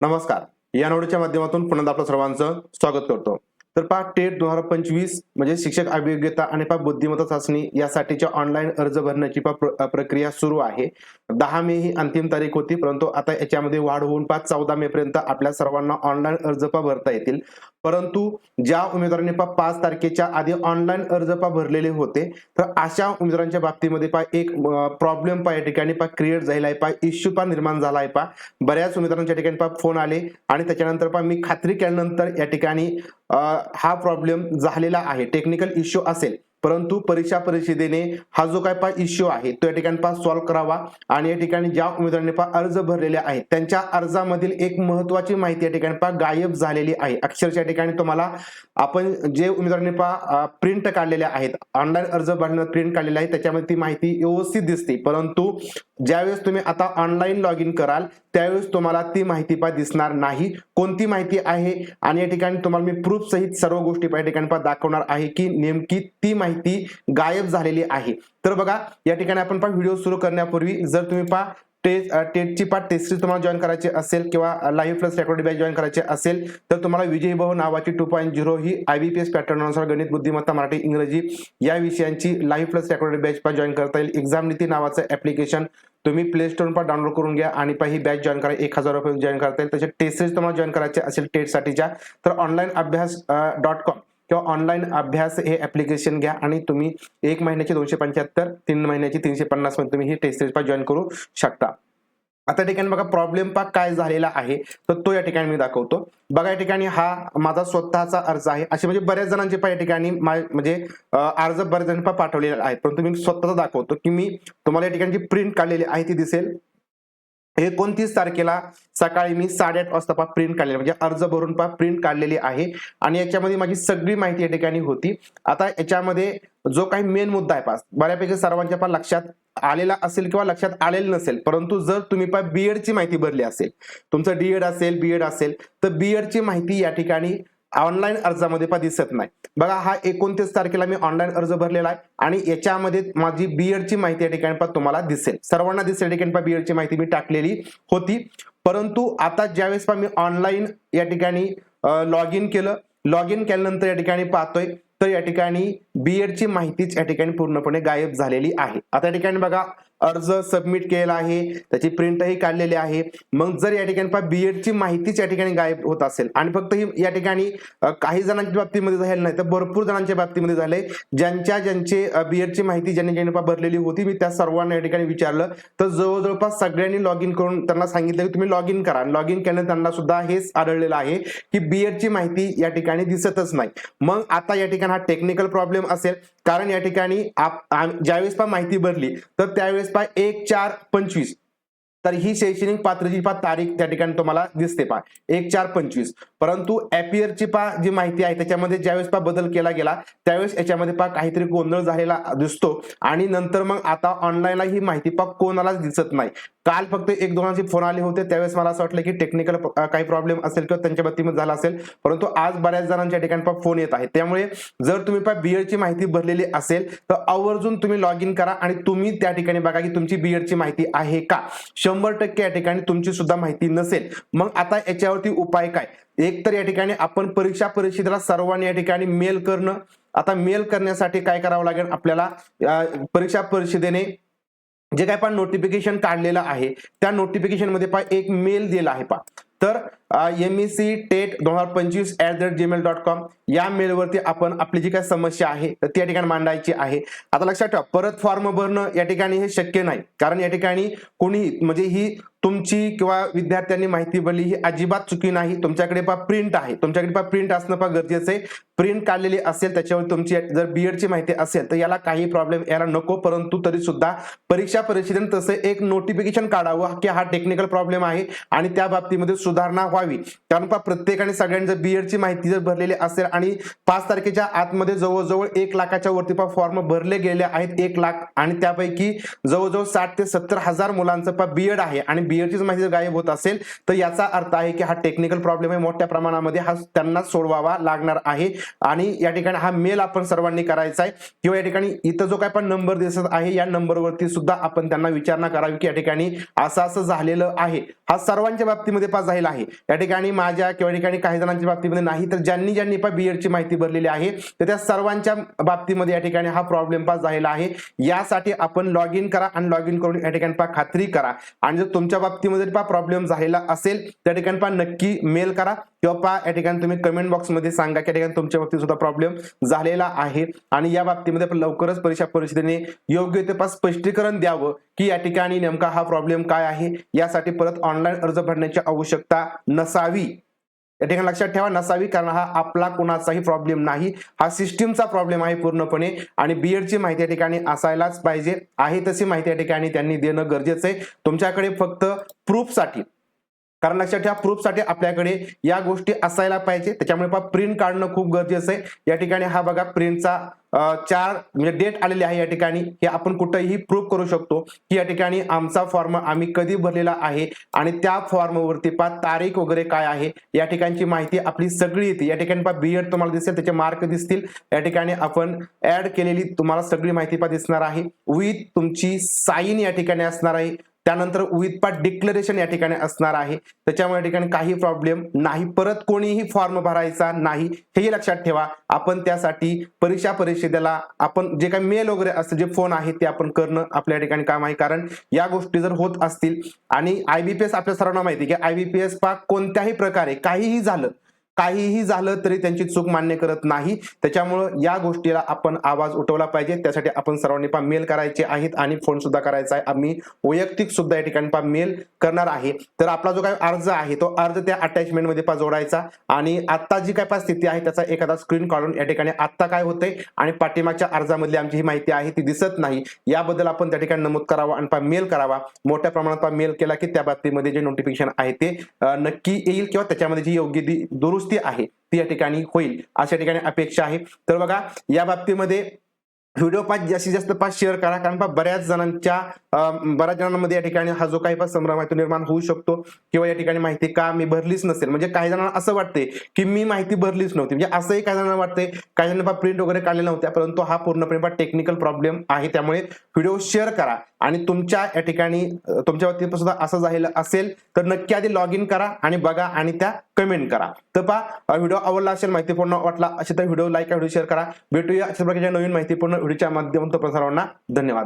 नमस्कार. या नोडच्या माध्यमातून पुन्हा आपलं सर्वांचं स्वागत करतो. तर पा टेट दोन हजार पंचवीस म्हणजे शिक्षक अभियोग्यता आणि पा बुद्धिमत्ता चाचणी यासाठीच्या ऑनलाईन अर्ज भरण्याची पा प्रक्रिया सुरू आहे. दहा मे ही अंतिम तारीख होती परंतु आता याच्यामध्ये वाढ होऊन पाच चौदा मे पर्यंत आपल्या सर्वांना ऑनलाईन अर्ज पा भरता येतील. परंतु ज्या उमेदवारांनी पहा पाच तारखेच्या आधी ऑनलाईन अर्ज पहा भरलेले होते तर अशा उमेदवारांच्या बाबतीमध्ये पहा एक प्रॉब्लेम पा या ठिकाणी पहा क्रिएट झालेला आहे पा इश्यू पहा निर्माण झाला आहे पहा. बऱ्याच उमेदवारांच्या ठिकाणी पा फोन आले आणि त्याच्यानंतर पहा मी खात्री केल्यानंतर या ठिकाणी हा प्रॉब्लेम झालेला आहे. टेक्निकल इश्यू असेल. परंतु परीक्षा परिषदेने हा जो काय पा इश्यू आहे तो या ठिकाणी पा सॉल्व्ह करावा आणि या ठिकाणी ज्या उमेदवारांनी पा अर्ज भरलेले आहेत त्यांच्या अर्जामधील एक महत्वाची माहिती या ठिकाणी पा गायब झालेली आहे. अक्षरशः या ठिकाणी तुम्हाला आपण जे उमेदवारांनी पा प्रिंट काढलेल्या आहेत ऑनलाईन अर्ज भरण्यात प्रिंट काढलेले आहे त्याच्यामध्ये ती माहिती व्यवस्थित दिसते. परंतु ज्यावेळेस तुम्ही आता ऑनलाईन लॉग इन कराल त्यावेळेस तुम्हाला ती माहिती पाय दिसणार नाही. कोणती माहिती आहे? आणि या ठिकाणी तुम्हाला मी प्रूफ सहित सर्व गोष्टी पा या ठिकाणी पा दाखवणार आहे की नेमकी ती माहिती गायब झालेली आहे. तर बघा या ठिकाणी आपण पहा व्हिडिओ सुरू करण्यापूर्वी जर तुम्ही पहा टेस्ट टेटची पार्ट टेस्ट सिरीज तुम्हाला जॉईन करायची असेल किंवा live plus record batch join करायचे असेल तर तुम्हाला विजय भाऊ नावाची टू पॉईंट झिरो ही आय बी पी एस पॅटर्ननुसार गणित बुद्धिमत्ता मराठी इंग्रजी या विषयांची लाईव्ह प्लस रेकॉर्ड बॅच पण जॉईन करता येईल. एक्झाम नीती नावाचं ऍप्लिकेशन तुम्ही प्ले स्टोर पण डाउनलोड करून घ्या आणि पहा ही बॅच जॉईन करा एक हजार रुपये जॉईन करता येईल. तसे टेस्ट सिरीज तुम्हाला जॉईन करायचे असेल टेटसाठीच्या तर ऑनलाईन अभ्यास डॉट कॉम किंवा ऑनलाईन अभ्यास हे ऍप्लिकेशन घ्या आणि तुम्ही एक महिन्याची दोनशे पंच्याहत्तर तीन महिन्याची तीनशे पन्नासमध्ये तुम्ही ही टेस्ट सिरीज जॉईन करू शकता. आता या ठिकाणी बघा प्रॉब्लेम पा काय झालेला आहे तर तो या ठिकाणी मी दाखवतो. बघा या ठिकाणी हा माझा स्वतःचा अर्ज आहे. असे म्हणजे बऱ्याच जणांचे पा या ठिकाणी मा- म्हणजे अर्ज बऱ्याच जणांनी पाठवलेला आहे परंतु मी स्वतःचा दाखवतो की मी तुम्हाला या ठिकाणी प्रिंट काढलेली आहे ती दिसेल. एकोणतीस तारखेला सकाळी मी साडेआठ वाजता पा प्रिंट काढलेली म्हणजे अर्ज भरून पा प्रिंट काढलेली आहे. आणि याच्यामध्ये माझी सगळी माहिती या ठिकाणी होती. आता याच्यामध्ये जो काही मेन मुद्दा आहे पास बऱ्यापैकी सर्वांच्या पा लक्षात आलेला असेल किंवा लक्षात आलेलं नसेल परंतु जर तुम्ही पा बीएडची माहिती भरली असेल तुमचं डीएड असेल बीएड असेल तर बी ची माहिती या ठिकाणी ऑनलाईन अर्जामध्ये पण दिसत नाही. बघा हा एकोणतीस तारखेला मी ऑनलाईन अर्ज भरलेला आहे आणि याच्यामध्ये माझी बी ची माहिती या ठिकाणी पण तुम्हाला दिसेल. सर्वांना दिसेल ठिकाणी पा ची माहिती मी टाकलेली होती. परंतु आता ज्यावेळेस पण मी ऑनलाईन या ठिकाणी लॉग इन केलं लॉग इन केल्यानंतर या ठिकाणी पाहतोय तर या ठिकाणी बी ची माहितीच या ठिकाणी पूर्णपणे गायब झालेली आहे. आता या ठिकाणी बघा अर्ज सबमिट केलेला आहे. त्याची प्रिंटही काढलेली आहे. मग जर या ठिकाणी पहा बीएड माहितीच या ठिकाणी गायब होत असेल आणि फक्त ही या ठिकाणी काही जणांच्या बाबतीमध्ये झालेलं नाही तर भरपूर जणांच्या बाबतीमध्ये झालंय. ज्यांच्या ज्यांचे बी एडची माहिती ज्यांनी ज्यांनी भरलेली होती मी त्या सर्वांना या ठिकाणी विचारलं. तर जवळजवळपास सगळ्यांनी लॉग इन करून त्यांना सांगितलं की तुम्ही लॉग इन करा. लॉग इन केल्याने त्यांना सुद्धा हेच आढळलेलं आहे की बी एडची माहिती या ठिकाणी दिसतच नाही. मग आता या ठिकाणी हा टेक्निकल प्रॉब्लेम असेल. कारण या ठिकाणी आप- ज्यावेळेस पण माहिती भरली तर त्यावेळेस बाय एक चार पंचवीस. तर ही शैक्षणिक पात्रची पा तारीख त्या ठिकाणी तुम्हाला दिसते पा एक चार पंचवीस. परंतु ची पा जी माहिती आहे त्याच्यामध्ये ज्यावेळेस पा बदल केला गेला त्यावेळेस याच्यामध्ये पा काहीतरी गोंधळ झालेला दिसतो. आणि नंतर मग आता ऑनलाईनला ही माहिती पा कोणालाच दिसत नाही. काल फक्त एक दोनाचे फोन आले होते त्यावेळेस मला असं वाटलं की टेक्निकल काही प्रॉब्लेम असेल किंवा त्यांच्या बाबतीमध्ये झाला असेल. परंतु आज बऱ्याच जणांच्या ठिकाणी पा फोन येत आहे. त्यामुळे जर तुम्ही पा बीएड ची माहिती भरलेली असेल तर आवर्जून तुम्ही लॉग इन करा आणि तुम्ही त्या ठिकाणी बघा की तुमची बीएड ची माहिती आहे का? शंभर टक्के या ठिकाणी तुमची सुद्धा माहिती नसेल. मग आता याच्यावरती उपाय काय? एक तर या ठिकाणी आपण परीक्षा परिषदेला सर्वांनी या ठिकाणी मेल करणं. आता मेल करण्यासाठी काय करावं लागेल? आपल्याला परीक्षा परिषदेने जे काय पण नोटिफिकेशन काढलेलं आहे त्या नोटिफिकेशनमध्ये पा एक मेल दिला आहे पा तर एम ई सी टेट दोन हजार पंचवीस at the rate Gmail dot com या मेलवरती आपण आपली जी काय समस्या आहे तर ठिकाणी मांडायची आहे. आता लक्षात ठेवा परत फॉर्म भरणं या ठिकाणी हे शक्य नाही. कारण या ठिकाणी कोणीही म्हणजे ही तुमची किंवा विद्यार्थ्यांनी माहिती भरली ही अजिबात चुकी नाही. तुमच्याकडे पा प्रिंट आहे. तुमच्याकडे पा प्रिंट असणं पा गरजेचं आहे. प्रिंट काढलेली असेल त्याच्यावर तुमची जर बीएड ची माहिती असेल तर याला काही प्रॉब्लेम यायला नको. परंतु तरी सुद्धा परीक्षा परिषदेने तसं एक नोटिफिकेशन काढावं की हा टेक्निकल प्रॉब्लेम आहे. आणि त्या बाबतीमध्ये सुधारणा व्हावी. कारण पहा प्रत्येकाने सगळ्यांनी जर बीएड ची माहिती जर भरलेली असेल आणि पाच तारखेच्या आतमध्ये जवळजवळ एक लाखाच्या वरती फॉर्म भरले गेले आहेत एक लाख आणि त्यापैकी जवळजवळ साठ ते सत्तर हजार मुलांचं पा बीएड आहे. आणि बीएडचीच माहिती जर गायब होत असेल तर याचा अर्थ आहे की हा टेक्निकल प्रॉब्लेम आहे. मोठ्या प्रमाणामध्ये हा त्यांना सोडवावा लागणार आहे. आणि या ठिकाणी हा मेल आपण सर्वांनी करायचा आहे. किंवा या ठिकाणी इथं जो काय पण नंबर दिसत आहे या नंबरवरती सुद्धा आपण त्यांना विचारणा करावी की या ठिकाणी असं असं झालेलं आहे. हा सर्वांच्या बाबतीमध्ये पास झालेला आहे. या ठिकाणी माझ्या किंवा या ठिकाणी काही जणांच्या बाबतीमध्ये नाही तर ज्यांनी ज्यांनी पण बीएडची माहिती भरलेली आहे तर त्या सर्वांच्या बाबतीमध्ये या ठिकाणी हा प्रॉब्लेम पास झालेला आहे. यासाठी आपण लॉग इन करा आणि लॉग इन करून या ठिकाणी पा खात्री करा. आणि जर तुमच्या बाबतीमध्ये पहा प्रॉब्लेम झालेला असेल त्या ठिकाणी पहा नक्की मेल करा किंवा पहा या ठिकाणी तुम्ही कमेंट बॉक्समध्ये सांगा की या ठिकाणी तुमच्या बाबतीत सुद्धा प्रॉब्लेम झालेला आहे. आणि या बाबतीमध्ये लवकरच परीक्षा परिषदेने योग्य ते पा स्पष्टीकरण द्यावं. की या ठिकाणी नेमका हा प्रॉब्लेम काय आहे? यासाठी परत ऑनलाईन अर्ज भरण्याची आवश्यकता नसावी. या ठिकाणी लक्षात ठेवा नसावी कारण हा आपला कोणाचाही प्रॉब्लेम नाही. हा सिस्टीमचा प्रॉब्लेम आहे पूर्णपणे आणि बीएडची माहिती या ठिकाणी असायलाच पाहिजे. आहे तशी माहिती या ठिकाणी त्यांनी देणं गरजेचं आहे. तुमच्याकडे फक्त प्रूफसाठी कारण लक्षात ठेवा प्रूफसाठी आपल्याकडे या गोष्टी असायला पाहिजे. त्याच्यामुळे प्रिंट काढणं खूप गरजेचं आहे. या ठिकाणी हा बघा प्रिंटचा चार म्हणजे डेट आलेली आहे या ठिकाणी. हे आपण कुठेही प्रूफ करू शकतो की या ठिकाणी आमचा फॉर्म आम्ही कधी भरलेला आहे आणि त्या फॉर्मवरती पा तारीख वगैरे काय आहे. या ठिकाणची माहिती आपली सगळी येते. या ठिकाणी पा बीएड तुम्हाला दिसेल त्याचे मार्क दिसतील. या ठिकाणी आपण ऍड केलेली तुम्हाला सगळी माहिती पा दिसणार आहे. विथ तुमची साईन या ठिकाणी असणार आहे. त्यानंतर विथ पार्ट डिक्लेरेशन या ठिकाणी असणार आहे. त्याच्यामुळे या ठिकाणी काही प्रॉब्लेम नाही. परत कोणीही फॉर्म भरायचा नाही हेही लक्षात ठेवा. आपण त्यासाठी परीक्षा परिषदेला आपण जे काही मेल वगैरे असतं जे फोन आहे ते आपण करणं आपल्या ठिकाणी काम आहे. कारण या गोष्टी जर होत असतील आणि आयबीपीएस आपल्या सर्वांना माहिती बी की आयबीपीएस पा कोणत्याही प्रकारे काहीही झालं काहीही झालं तरी त्यांची चूक मान्य करत नाही. त्याच्यामुळं या गोष्टीला आपण आवाज उठवला पाहिजे. त्यासाठी आपण सर्वांनी पा मेल करायचे आहेत आणि फोन सुद्धा करायचा आहे. आम्ही वैयक्तिक सुद्धा या ठिकाणी पा मेल करणार आहे. तर आपला जो काही अर्ज आहे तो अर्ज त्या अटॅचमेंटमध्ये पा जोडायचा. आणि आता जी काय पा स्थिती आहे त्याचा एखादा स्क्रीन काढून या ठिकाणी आत्ता काय होतंय आणि पाठिंबाच्या अर्जामधली आमची ही माहिती आहे ती दिसत नाही. याबद्दल आपण त्या ठिकाणी नमूद करावा आणि पा मेल करावा. मोठ्या प्रमाणात पा मेल केला की त्या बाबतीमध्ये जे नोटिफिकेशन आहे ते नक्की येईल किंवा त्याच्यामध्ये जी योग्य ती दुरुस्ती आहे. ती या ठिकाणी होईल. अशा ठिकाणी अपेक्षा आहे. तर बघा या बाबतीमध्ये व्हिडिओ पाच जास्तीत जास्त पाच शेअर करा कारण पहा बऱ्याच जणांच्या बऱ्याच जणांमध्ये या ठिकाणी हा जो काही पण संभ्रम आहे तो निर्माण होऊ शकतो किंवा या ठिकाणी माहिती का मी भरलीच नसेल. म्हणजे काही जणांना असं वाटते की मी माहिती भरलीच नव्हती. म्हणजे असंही काही जणांना वाटते काही जणांना प्रिंट वगैरे काढले नव्हत्या परंतु हा पूर्णपणे टेक्निकल प्रॉब्लेम आहे त्यामुळे व्हिडिओ शेअर करा. आणि तुमच्या या ठिकाणी तुमच्या बाबतीत सुद्धा असं झालेलं असेल तर नक्की आधी लॉग इन करा आणि बघा आणि त्या कमेंट करा. तर पहा व्हिडिओ आवडला असेल माहितीपूर्ण वाटला असे तर व्हिडिओ लाईक व्हिडिओ शेअर करा. भेटूया अशा प्रकारच्या नवीन माहितीपूर्ण व्हिडिओच्या माध्यमातून आपण धन्यवाद.